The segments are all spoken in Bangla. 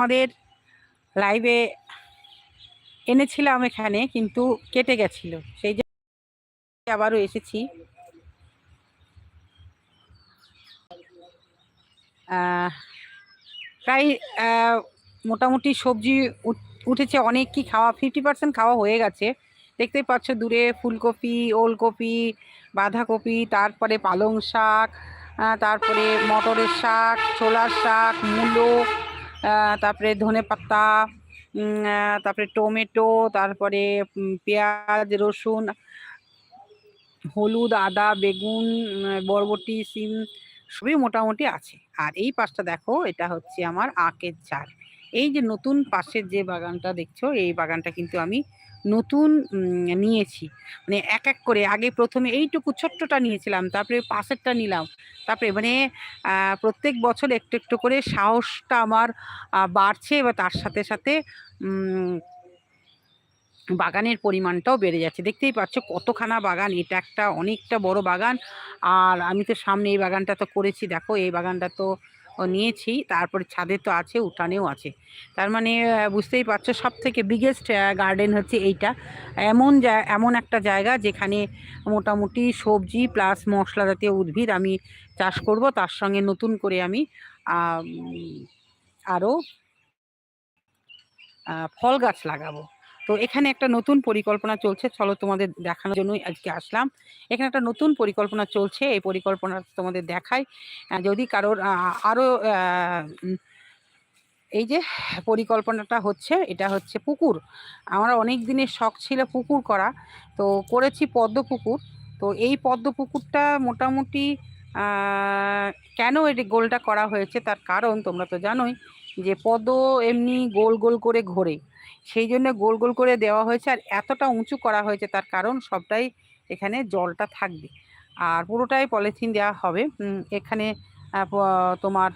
আমাদের লাইভে এনেছিলাম এখানে, কিন্তু কেটে গেছিল। সেই জন্য আবারও এসেছি। প্রায় মোটামুটি সবজি উঠ- উঠেছে অনেক কি খাওয়া ফিফটি পার্সেন্ট খাওয়া হয়ে গেছে। দেখতেই পাচ্ছ দূরে ফুলকপি, ওলকপি, বাঁধাকপি, তারপরে পালং শাক তারপরে মটরের শাক, ছোলার শাক, মূলো তারপরে ধনে পাতা তারপরে টমেটো, তারপরে পেঁয়াজ, রসুন, হলুদ, আদা, বেগুন বরবটি, সিম, সবই মোটামুটি আছে। আর এই পাশটা দেখো, এটা হচ্ছে আমার আখের চার এই যে নতুন পাশের যে বাগানটা দেখছ, এই বাগানটা কিন্তু আমি নতুন নিয়েছি। মানে এক এক করে আগে প্রথমে এইটুকু ছোট্টটা নিয়েছিলাম, তারপরে পাশেরটা নিলাম। তারপরে মানে প্রত্যেক বছর একটু একটু করে সাহসটা আমার বাড়ছে এবার তার সাথে সাথে বাগানের পরিমাণটাও বেড়ে যাচ্ছে। দেখতেই পাচ্ছ কতখানা বাগান, এটা একটা অনেকটা বড় বাগান। আর আমি তো সামনে এই বাগানটা তো করেছি, দেখো এই বাগানটা তো নিয়েছি। তারপরে ছাদে তো আছে, উঠানেও আছে। তার মানে বুঝতেই পারছ সব থেকে বিগেস্ট গার্ডেন হচ্ছে এইটা। এমন এমন একটা জায়গা যেখানে মোটামুটি সবজি প্লাস মশলা জাতীয় উদ্ভিদ আমি চাষ করব। তার সঙ্গে নতুন করে আমি আরও ফল গাছ লাগাবো। তো এখানে একটা নতুন পরিকল্পনা চলছে। চলো তোমাদের দেখানোর জন্যই আজকে আসলাম। এখানে একটা নতুন পরিকল্পনা চলছে। এই পরিকল্পনা তোমাদের দেখাই। যদি কারোর আহ, আরও আহ, উম, এই যে পরিকল্পনাটা হচ্ছে এটা হচ্ছে পুকুর। আমার অনেক দিনের শখ ছিল পুকুর করা। তো করেছি পদ্ম পুকুর। তো এই পদ্ম পুকুরটা মোটামুটি কেন এটি গোলটা করা হয়েছে? তার কারণ তোমরা তো জানোই। যে পদ্ম এমনি গোল গোল করে ঘোরে। সেই জন্য গোল গোল করে দেওয়া হয়েছে আর এতটা উঁচু করা হয়েছে তার কারণ সবটাই এখানে জলটা থাকবে। আর পুরোটাই পলিথিন দেওয়া হবে। এখানে তোমার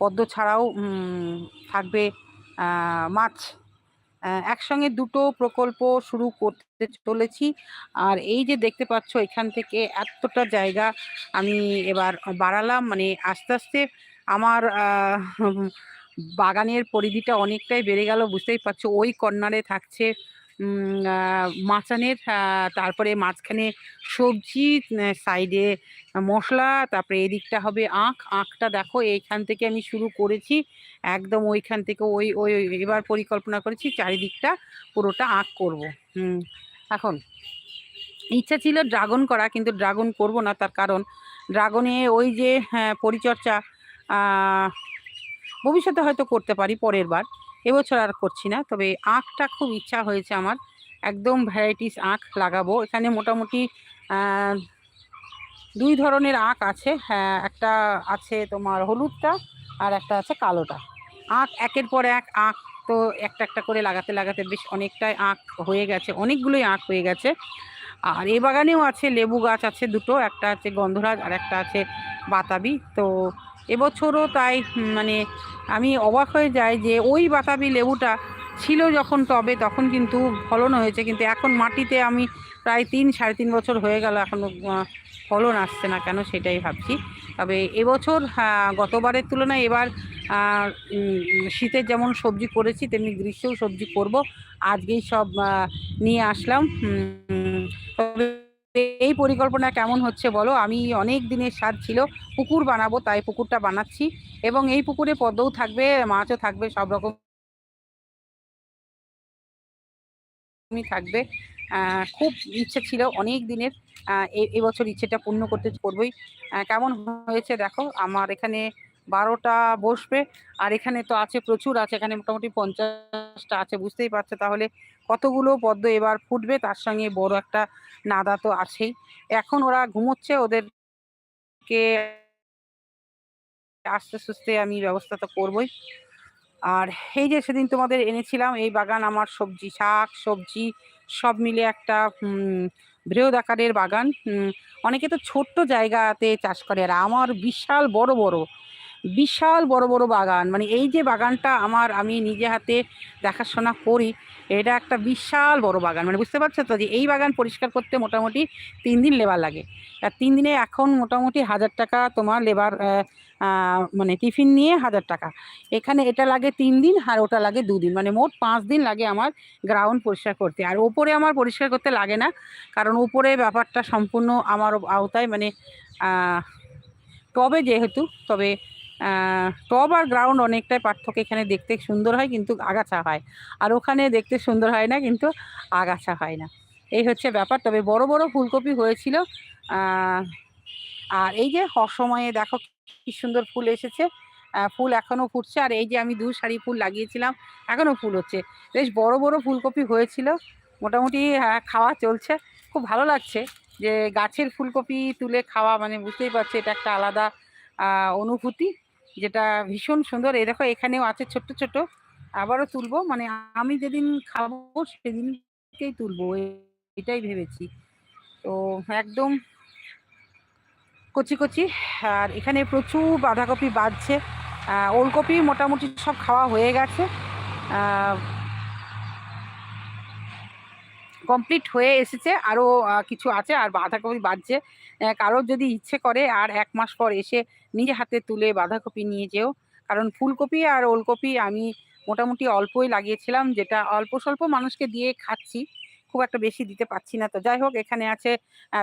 পদ্ম ছাড়াও থাকবে মাছ। একসঙ্গে দুটো প্রকল্প শুরু করতে চলেছি। আর এই যে দেখতে পাচ্ছ এখান থেকে এতটা জায়গা আমি এবার বাড়ালাম। মানে আস্তে আস্তে আমার বাগানের পরিধিটা অনেকটাই বেড়ে গেল বুঝতেই পারছ। ওই কর্নারে থাকছে মাচানের তারপরে মাঝখানে সবজি সাইডে মশলা তারপরে এদিকটা হবে আখ। আখটা দেখো এইখান থেকে আমি শুরু করেছি একদম ওইখান থেকে ওই ওই এবার পরিকল্পনা করেছি চারিদিকটা পুরোটা আখ করব। হুম এখন ইচ্ছা ছিল ড্রাগন করা কিন্তু ড্রাগন করব না তার কারণ ড্রাগনে ওই যে হ্যাঁ, পরিচর্যা আহ, ভবিষ্যতে হয়তো করতে পারি, পরের বার। এবছর আর করছি না, তবে আখটা খুব ইচ্ছা হয়েছে আমার। একদম ভ্যারাইটিস আখ লাগাবো। এখানে মোটামুটি দুই ধরনের আখ আছে। হ্যাঁ একটা আছে তোমার হলুদটা আর একটা আছে কালোটা। আখ, একের পর এক আখ তো একটা একটা করে লাগাতে লাগাতে বেশ অনেকটাই আখ হয়ে গেছে, অনেকগুলোই আখ হয়ে গেছে। আর এই বাগানেও আছে লেবু গাছ আছে দুটো, একটা আছে গন্ধরাজ আর একটা আছে বাতাবি। তো এবছরও তাই মানে আমি অবাক হয়ে যাই যে ওই বাতাবি লেবুটা ছিল যখন তবে তখন কিন্তু ফলন হয়েছে। কিন্তু এখন মাটিতে আমি প্রায় তিন সাড়ে তিন বছর হয়ে গেল এখনও আহ, ফলন আসছে না কেন সেটাই ভাবছি। তবে এবছর গতবারের তুলনায় এবার শীতের যেমন সবজি করেছি তেমনি গ্রীষ্মেও সবজি করব। আজকেই সব নিয়ে আসলাম তবে এই পরিকল্পনা কেমন হচ্ছে বলো? আমি অনেক দিনের স্বাদ ছিল, পুকুর বানাবো, তাই পুকুরটা বানাচ্ছি। এবং এই পুকুরে পদ্মও থাকবে, মাছও থাকবে, সব রকম থাকবে। খুব ইচ্ছে ছিল অনেক দিনের। এবছর ইচ্ছেটা পূর্ণ করতে করবই। কেমন হয়েছে দেখো? আমার এখানে বারোটা বসবে। আর এখানে তো আছে প্রচুর, আছে এখানে মোটামুটি পঞ্চাশটা আছে, বুঝতেই পারছ। তাহলে কতগুলো পদ্ম এবার ফুটবে? তার সঙ্গে বড় একটা নাদা তো আছেই। এখন ওরা ঘুমোচ্ছে, ওদেরকে আস্তে সুস্তে আমি ব্যবস্থা তো করবই। আর এই যে সেদিন তোমাদের এনেছিলাম, এই বাগান আমার সবজি, শাক, সবজি, সব মিলে একটা আকারের বাগান। অনেকে তো ছোট্ট জায়গাতে চাষ করে, আর আমার বিশাল বড় বড়। বিশাল বড় বড় বাগান। মানে এই যে বাগানটা আমার আমি নিজে হাতে দেখাশোনা করি, এটা একটা বিশাল বড় বাগান। মানে বুঝতে পারছ তো যে এই বাগান পরিষ্কার করতে মোটামুটি তিন দিন লেবার লাগে। আর তিন দিনে এখন মোটামুটি হাজার টাকা তোমার লেবার মানে টিফিন নিয়ে হাজার টাকা। এখানে এটা লাগে তিন দিন আর ওটা লাগে দুদিন মানে মোট পাঁচ দিন লাগে আমার গ্রাউন্ড পরিষ্কার করতে। আর ওপরে আমার পরিষ্কার করতে লাগে না, কারণ উপরে ব্যাপারটা সম্পূর্ণ আমার আওতায় মানে টবে যেহেতু, তবে টব আর গ্রাউন্ড অনেকটাই পার্থক্য এখানে দেখতে সুন্দর হয় কিন্তু আগাছা হয়। আর ওখানে দেখতে সুন্দর হয় না কিন্তু আগাছা হয় না। এই হচ্ছে ব্যাপার। তবে বড় বড় ফুলকপি হয়েছিল। আর এই যে অসময়ে দেখো কি সুন্দর ফুল এসেছে। ফুল এখনও ফুটছে। আর এই যে আমি দু শাড়ি ফুল লাগিয়েছিলাম এখনও ফুল হচ্ছে। বেশ বড় বড় ফুলকপি হয়েছিল। মোটামুটি খাওয়া চলছে। খুব ভালো লাগছে যে গাছের ফুলকপি তুলে খাওয়া মানে বুঝতেই পারছি এটা একটা আলাদা অনুভূতি। যেটা ভীষণ সুন্দর। এই দেখো, এখানেও আছে ছোট্ট ছোট আবারও তুলবো। মানে আমি যেদিন খাব, সেদিনকেই তুলবো। এটাই ভেবেছি। তো একদম কচি কচি। আর এখানে প্রচুর বাঁধাকপি বাজছে। ওলকপি মোটামুটি সব খাওয়া হয়ে গেছে। কমপ্লিট হয়ে এসেছে। আরও কিছু আছে। আর বাঁধাকপি বাজছে। কারোর যদি ইচ্ছে করে, আর এক মাস পর এসে নিজে হাতে তুলে বাঁধাকপি নিয়ে যেও। কারণ ফুলকপি আর ওলকপি আমি মোটামুটি অল্পই লাগিয়েছিলাম, যেটা অল্প স্বল্প মানুষকে দিয়ে খাচ্ছি। খুব একটা বেশি দিতে পারছি না তো। যাই হোক, এখানে আছে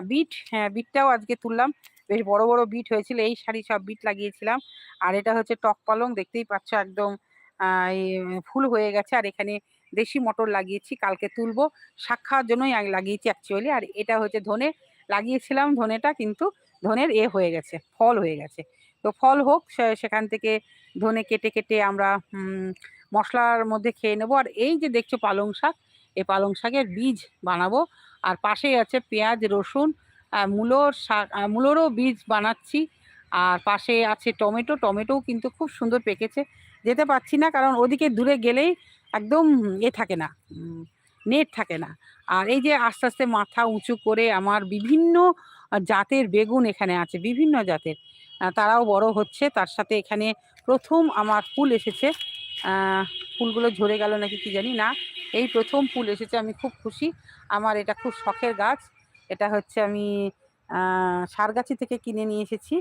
বিট। হ্যাঁ বিটটাও আজকে তুললাম। বেশ বড় বড় বিট হয়েছিল, এই শাড়ি সব বিট লাগিয়েছিলাম। আর এটা হচ্ছে টক পালং, দেখতেই পাচ্ছ একদম ফুল হয়ে গেছে। আর এখানে দেশি মটর লাগিয়েছি, কালকে তুলবো। শাক খাওয়ার জন্যই আমি লাগিয়েছি অ্যাকচুয়ালি আর এটা হচ্ছে ধনে, লাগিয়েছিলাম ধনেটা, কিন্তু ধনের এ হয়ে গেছে, ফল হয়ে গেছে। তো ফল হোক সেখান থেকে ধনে কেটে কেটে আমরা মশলার মধ্যে খেয়ে নেব। আর এই যে দেখছ পালং শাক, এই পালং শাকের বীজ বানাবো। আর পাশেই আছে পেঁয়াজ, রসুন মূলোর শাক মূলোরও বীজ বানাচ্ছি। আর পাশে আছে টমেটো, টমেটোও কিন্তু খুব সুন্দর পেকেছে। যেতে পারছি না, কারণ ওদিকে দূরে গেলেই একদম এ থাকে না নেট থাকে না। আর এই যে আস্তে আস্তে মাথা উঁচু করে আমার বিভিন্ন জাতের বেগুন এখানে আছে, বিভিন্ন জাতের। তারাও বড় হচ্ছে। তার সাথে এখানে প্রথম আমার ফুল এসেছে। ফুলগুলো ঝরে গেল নাকি কি জানি না। এই প্রথম ফুল এসেছে, আমি খুব খুশি। আমার এটা খুব শখের গাছ। এটা হচ্ছে আমি সারগাছি থেকে কিনে নিয়ে এসেছি।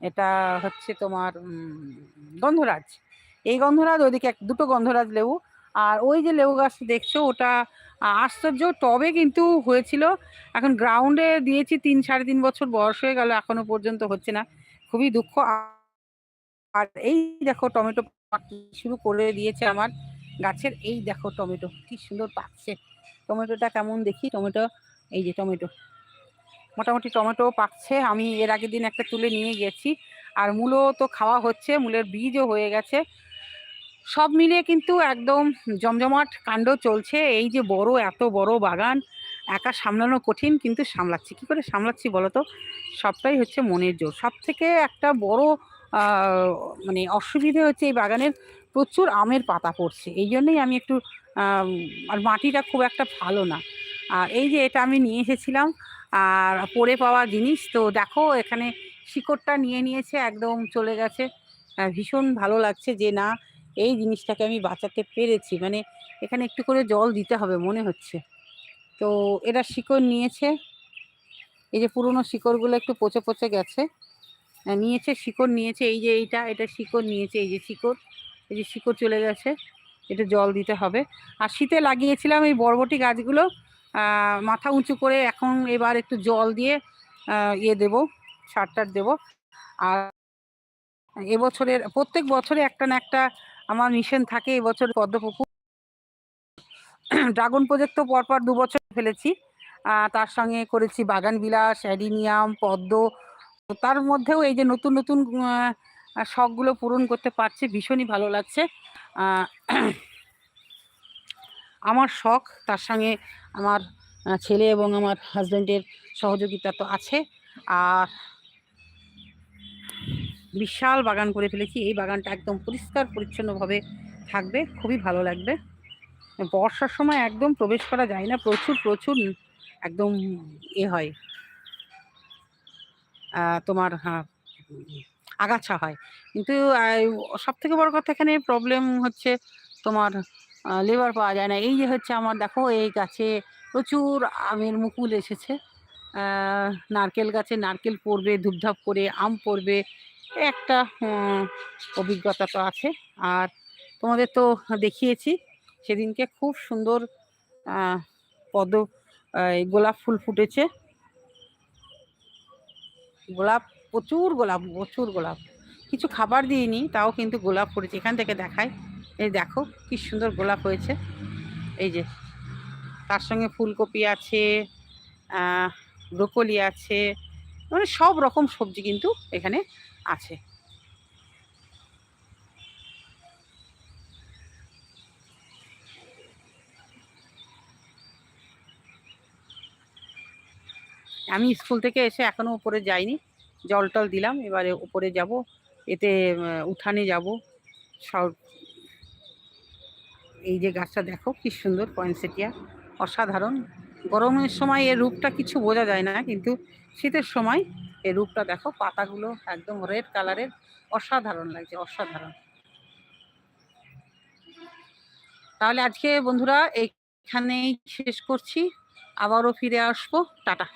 এটা হচ্ছে তোমার গন্ধরাজ। এই গন্ধরাজ, ওইদিকে এক, দুটো গন্ধরাজ লেবু। আর ওই যে লেবু গাছ দেখছ, ওটা আশ্চর্য। টবে কিন্তু হয়েছিল। এখন গ্রাউন্ডে দিয়েছি, তিন সাড়ে তিন বছর বয়স হয়ে গেল এখনও পর্যন্ত হচ্ছে না। খুবই দুঃখ। আর এই দেখো টমেটো শুরু করে দিয়েছে আমার গাছের। এই দেখো টমেটো, কি সুন্দর পাকছে। টমেটোটা কেমন দেখি? টমেটো, এই যে টমেটো। মোটামুটি টমেটো পাকছে। আমি এর আগের দিন একটা তুলে নিয়ে গেছি। আর মূলো তো খাওয়া হচ্ছে, মূলের বীজও হয়ে গেছে। সব মিলিয়ে কিন্তু একদম জমজমাট কাণ্ড চলছে। এই যে বড়, এত বড় বাগান। একা সামলানো কঠিন, কিন্তু সামলাচ্ছি। কী করে সামলাচ্ছি বলো তো সবটাই হচ্ছে মনের জোর। সব থেকে একটা বড় মানে অসুবিধে হচ্ছে এই বাগানের প্রচুর আমের পাতা পড়ছে। এই জন্যই আমি একটু আর মাটিটা খুব একটা ভালো না। আর এই যে এটা আমি নিয়ে এসেছিলাম, আর পরে পাওয়া জিনিস, তো দেখো এখানে শিকড়টা নিয়ে নিয়েছে, একদম চলে গেছে। ভীষণ ভালো লাগছে যে না, এই জিনিসটাকে আমি বাঁচাতে পেরেছি। মানে এখানে একটু করে জল দিতে হবে মনে হচ্ছে। তো এরা শিকড় নিয়েছে। এই যে পুরনো শিকড়গুলো একটু পচে পচে গেছে। নিয়েছে, শিকড় নিয়েছে। এই যে এইটা, এটা শিকড় নিয়েছে, এই যে শিকড়। এই যে শিকড় চলে গেছে। এটা জল দিতে হবে। আর শীতে লাগিয়েছিলাম এই বরবটি গাছগুলো। মাথা উঁচু করে এখন এবার একটু জল দিয়ে ইয়ে দেবো সার টার দেবো। আর এবছরের, প্রত্যেক বছরে একটা না একটা আমার মিশন থাকে। এবছর পদ্মপুকুর ড্রাগন প্রজেক্ট তো পরপর দু বছর ফেলেছি। তার সঙ্গে করেছি বাগান বিলাস, অ্যাডিনিয়াম, পদ্ম। তার মধ্যেও এই যে নতুন নতুন শখগুলো পূরণ করতে পারছে, ভীষণই ভালো লাগছে। আমার শখ, তার সঙ্গে আমার ছেলে এবং আমার হাজব্যান্ডের সহযোগিতা তো আছে। আর বিশাল বাগান করে ফেলেছি। এই বাগানটা একদম পরিষ্কার, পরিচ্ছন্নভাবে থাকবে, খুবই ভালো লাগবে। বর্ষার সময় একদম প্রবেশ করা যায় না, প্রচুর প্রচুর একদম এ হয়। তোমার আগাছা হয়। কিন্তু সব থেকে বড় কথা এখানে প্রবলেম হচ্ছে তোমার লেবার পাওয়া যায় না। এই যে হচ্ছে আমার, দেখো, এই গাছে প্রচুর আমের মুকুল এসেছে। নারকেল গাছে নারকেল পড়বে, ধূপধাপ করে আম পড়বে। একটা অভিজ্ঞতা তো আছে। আর তোমাদের তো দেখিয়েছি সেদিনকে খুব সুন্দর এই গোলাপ ফুল ফুটেছে। গোলাপ, প্রচুর গোলাপ প্রচুর গোলাপ। কিছু খাবার দিইনি, তাও কিন্তু গোলাপ ফুটেছে। এখান থেকে দেখায় এই দেখো, কি সুন্দর গোলাপ হয়েছে। এই যে, তার সঙ্গে ফুলকপি আছে ব্রোকলি আছে মানে সব রকম সবজি কিন্তু এখানে আছে। আমি স্কুল থেকে এসে এখনও উপরে যাইনি। জল টল দিলাম, এবারে উপরে যাব। এতে উঠানে যাব। সব এই যে গাছটা দেখো, কি সুন্দর পয়েন্টসেটিয়া। অসাধারণ। গরমের সময় এর রূপটা কিছু বোঝা যায় না, কিন্তু শীতের সময় এর রূপটা দেখো, পাতাগুলো একদম রেড কালারের। অসাধারণ লাগছে, অসাধারণ। তাহলে আজকে বন্ধুরা, এইখানেই শেষ করছি। আবারও ফিরে আসব। টাটা।